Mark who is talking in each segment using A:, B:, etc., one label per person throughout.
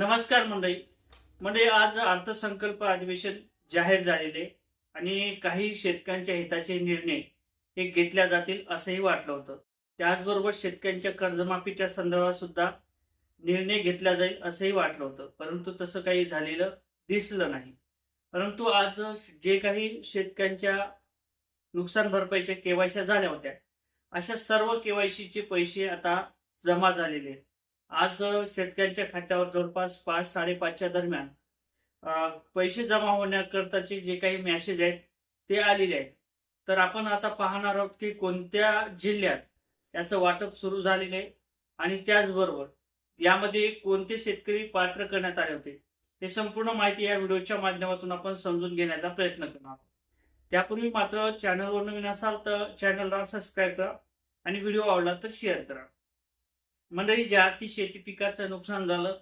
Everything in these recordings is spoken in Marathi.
A: नमस्कार मंडळी. म्हणजे आज अर्थसंकल्प अधिवेशन जाहीर झालेले आणि काही शेतकऱ्यांच्या हिताचे निर्णय हे घेतल्या जातील असंही वाटलं होतं. त्याचबरोबर शेतकऱ्यांच्या कर्जमाफीच्या संदर्भात सुद्धा निर्णय घेतला जाईल असंही वाटलं होतं. परंतु तसं काही झालेलं दिसलं नाही. परंतु आज जे काही शेतकऱ्यांच्या नुकसान भरपाईच्या केवायश्या झाल्या होत्या अशा सर्व केवायसीचे पैसे आता जमा झालेले आहेत. आज शेतकऱ्यांच्या खात्यावर जवळपास पाच साडेपाचच्या दरम्यान पैसे जमा होण्याकरताचे जे काही मॅसेज आहेत ते आलेले आहेत. तर आपण आता पाहणार आहोत की कोणत्या जिल्ह्यात याचं वाटप सुरू झालेलं आहे आणि त्याचबरोबर यामध्ये कोणते शेतकरी पात्र करण्यात आले होते हे संपूर्ण माहिती या व्हिडिओच्या माध्यमातून आपण समजून घेण्याचा प्रयत्न करणार आहोत. त्यापूर्वी मात्र चॅनलवर नवीन असाल तर चॅनलला सबस्क्राईब करा आणि व्हिडिओ आवडला तर शेअर करा. मंडळी ज्या ती शेती पिकाचं नुकसान झालं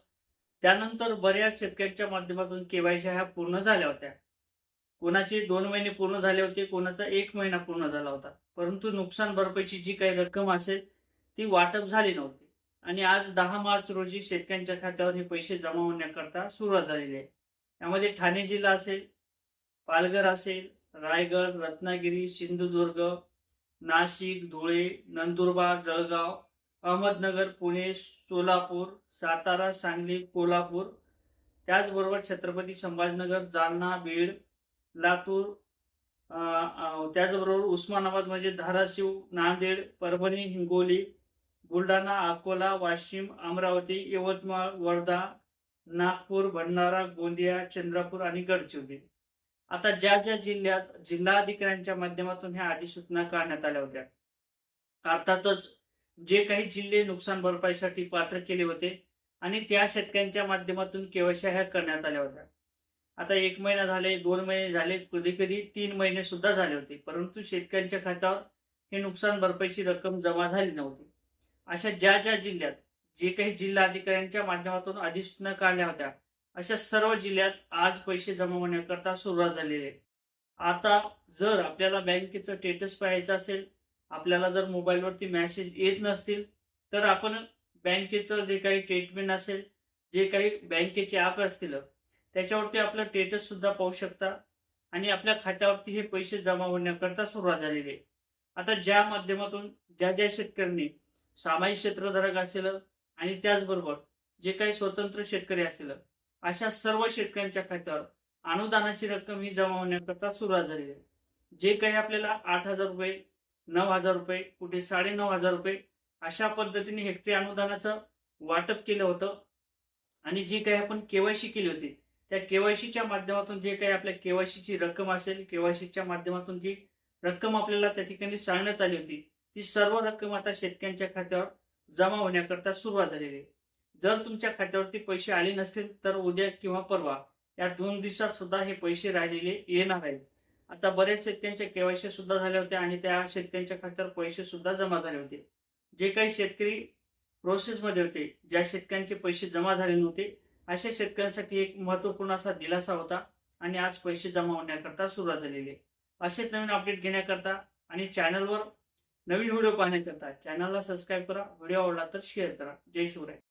A: त्यानंतर बऱ्याच शेतकऱ्यांच्या माध्यमातून केवायसी ह्या पूर्ण झाल्या होत्या. कोणाचे दोन महिने पूर्ण झाले होते कोणाचा एक महिना पूर्ण झाला होता. परंतु नुकसान भरपाईची जी काही रक्कम असेल ती वाटप झाली नव्हती. आणि आज दहा मार्च रोजी शेतकऱ्यांच्या खात्यावर हे पैसे जमा होण्याकरता सुरुवात झालेली आहे. यामध्ये ठाणे जिल्हा असेल पालघर असेल रायगड रत्नागिरी सिंधुदुर्ग नाशिक धुळे नंदुरबार जळगाव अहमदनगर पुणे सोलापूर सातारा सांगली कोल्हापूर त्याचबरोबर छत्रपती संभाजीनगर जालना बीड लातूर त्याचबरोबर उस्मानाबाद म्हणजे धाराशिव नांदेड परभणी हिंगोली बुलढाणा अकोला वाशिम अमरावती यवतमाळ वर्धा नागपूर भंडारा गोंदिया चंद्रपूर आणि गडचिरोली. आता ज्या ज्या जिल्ह्यात जिल्हाधिकाऱ्यांच्या माध्यमातून ह्या अधिसूचना काढण्यात आल्या होत्या अर्थातच जे काही जिल्हे नुकसान भरपाईसाठी पात्र केले होते आणि त्या शेतकऱ्यांच्या माध्यमातून केवायसी ह्या करण्यात आल्या होत्या. आता एक महिना झाले दोन महिने झाले कधी कधी तीन महिने सुद्धा झाले होते. परंतु शेतकऱ्यांच्या खात्यावर हे नुकसान भरपाईची रक्कम जमा झाली नव्हती. अशा ज्या ज्या जिल्ह्यात जे काही जिल्हा अधिकाऱ्यांच्या माध्यमातून अधिसूचना काढल्या होत्या अशा सर्व जिल्ह्यात आज पैसे जमा होण्याकरता सुरुवात झालेली आहे. आता जर आपल्याला बँकेचं स्टेटस पाहायचं असेल आपल्याला जर मोबाईलवरती मेसेज येत नसतील तर आपण बँकेचं जे काही ट्रीटमेंट असेल जे काही बँकेचे ॲप असतील त्याच्यावरती आपलं स्टेटस सुद्धा पाहू शकता. आणि आपल्या खात्यावरती हे पैसे जमा होण्याकरता सुरुवात झालेली आहे. आता ज्या माध्यमातून ज्या ज्या शेतकऱ्यांनी सामाजिक क्षेत्रधारक असेल आणि त्याचबरोबर जे काही स्वतंत्र शेतकरी असतील अशा सर्व शेतकऱ्यांच्या खात्यावर अनुदानाची रक्कम ही जमा होण्याकरता सुरुवात झालेली आहे. जे काही आपल्याला आठ हजार रुपये नऊ हजार रुपये कुठे साडे नऊ हजार रुपये अशा पद्धतीने हेक्टरी अनुदानाचं वाटप केलं होतं. आणि जी काही आपण केवायसी केली होती त्या केवायसीच्या माध्यमातून जे काही आपल्या केवायसीची रक्कम असेल केवायसीच्या माध्यमातून जी रक्कम आपल्याला त्या ठिकाणी सांगण्यात आली होती ती सर्व रक्कम आता शेतकऱ्यांच्या खात्यावर जमा होण्याकरता सुरुवात झालेली आहे. जर तुमच्या खात्यावरती पैसे आले नसतील तर उद्या किंवा परवा या दोन दिवसात सुद्धा हे पैसे राहिलेले येणार आहेत. आता बऱ्याच शेतकऱ्यांच्या केवायसी सुद्धा झाल्या होत्या आणि त्या शेतकऱ्यांच्या खात्यावर पैसे सुद्धा जमा झाले होते. जे काही शेतकरी प्रोसेसमध्ये होते ज्या शेतकऱ्यांचे पैसे जमा झाले नव्हते अशा शेतकऱ्यांसाठी एक महत्त्वपूर्ण असा दिलासा होता आणि आज पैसे जमा होण्याकरता सुरुवात झालेली आहे. असेच नवीन अपडेट घेण्याकरता आणि चॅनलवर नवीन व्हिडिओ पाहण्याकरता चॅनलला सबस्क्राईब करा व्हिडिओ आवडला तर शेअर करा. जय शिवराय.